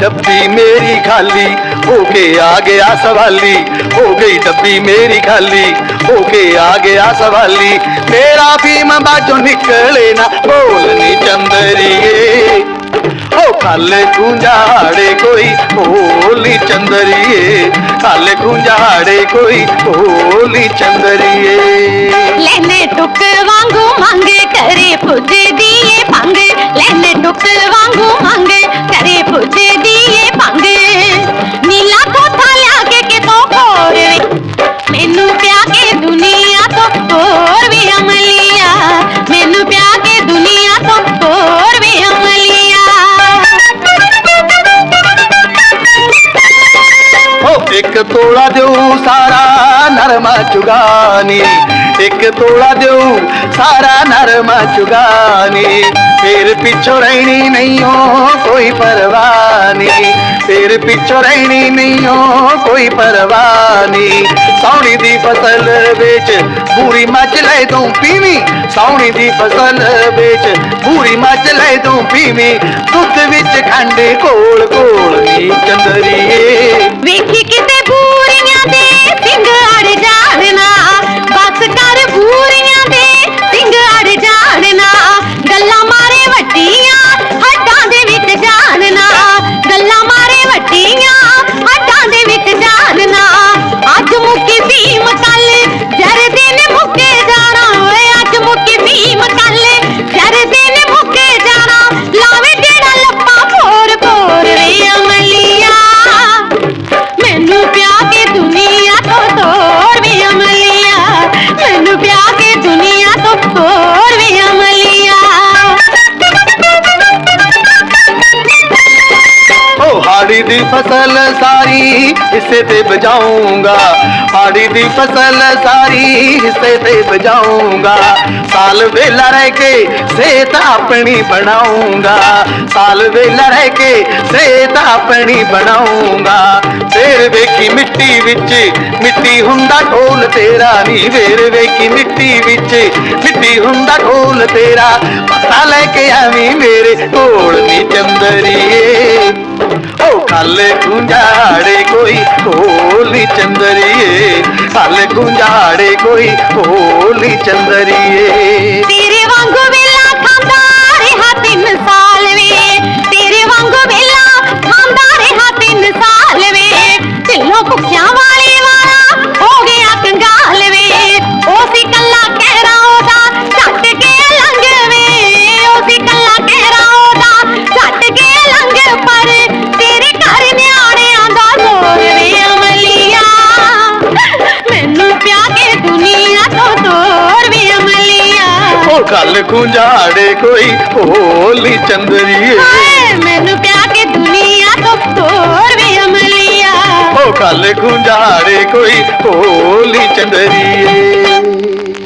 डब्बी मेरी खाली होके आ गया सवाली, हो गई डब्बी मेरी खाली होके आ गया सवाली। मेरा भीम बाजो निकले ना, बोलनी चंदरिए। ओ खाले गुंजाड़े कोई होली चंदरिए। खाले गुंजाड़े कोई होली चंदरिए। लेने टुक वांगू मांगे, करे पुज दिए पंग लेने टुक वांगू मांगे तोड़ा देऊ सारा नरमा चुगानी। एक तोड़ा देऊ सारा नरमा चुगानी। फिर पिछो रहनी नहीं हो कोई परवानी। फिर पिछो रहनी नहीं हो कोई परवानी। सौनी दी फ़सल बेच पूरी मच ले तू पीवी। सौनी दी फ़सल बेच पूरी मच ले तू पीवी। दुध विच खंडे कोल कोल नी ਹਾੜੀ ਦੀ ਫਸਲ ਸਾਰੀ ਹਿੱਸੇ ਤੇ ਬਜਾਉਂਗਾ ਹਾੜੀ ਦੀ ਫਸਲ ਸਾਰੀ ਹਿੱਸੇ ਤੇ ਬਜਾਉਂਗਾ ਸਾਲ ਵੇਲਾ ਰਹਿ ਕੇ ਸੇਤ ਆਪਣੀ ਬਣਾਉਂਗਾ ਸਾਲ ਵੇਲਾ ਰਹਿ ਕੇ ਸੇਤ ਆਪਣੀ ਬਣਾਉਂਗਾ ਫੇਰ ਵੇਖੀ ਮਿੱਟੀ ਵਿੱਚ, ਮਿੱਟੀ ਹੁੰਦਾ ਢੋਲ ਤੇਰਾ ਨੀ। ਫੇਰ ਵੇਖੀ ਮਿੱਟੀ ਵਿੱਚ, ਮਿੱਟੀ ਹੁੰਦਾ ਢੋਲ ਤੇਰਾ। ਪਤਾ ਲੈ ਕੇ ਆਵੀਂ ਮੇਰੇ ਢੋਲ ਨੀ ਚੰਦਰੀਏ। गुंजाड़े कोई होली चंदरिए साल गुंजाड़े कोई होली चंदरिए। तेरे वांगू बेला खांदा रे हा तीन साल वे ਕੱਲ ਕੁੰਜਾੜੇ ਕੋਈ ਹੋਲੀ ਚੰਦਰੀਏ। ਮੈਨੂੰ ਪਿਆ ਕੇ ਦੁਨੀਆ ਤੋਂ ਤੋਰ ਵੇ ਅਮਲੀਆ। ਓ ਕੱਲ ਕੁੰਜਾੜੇ ਕੋਈ ਹੋਲੀ ਚੰਦਰੀਏ।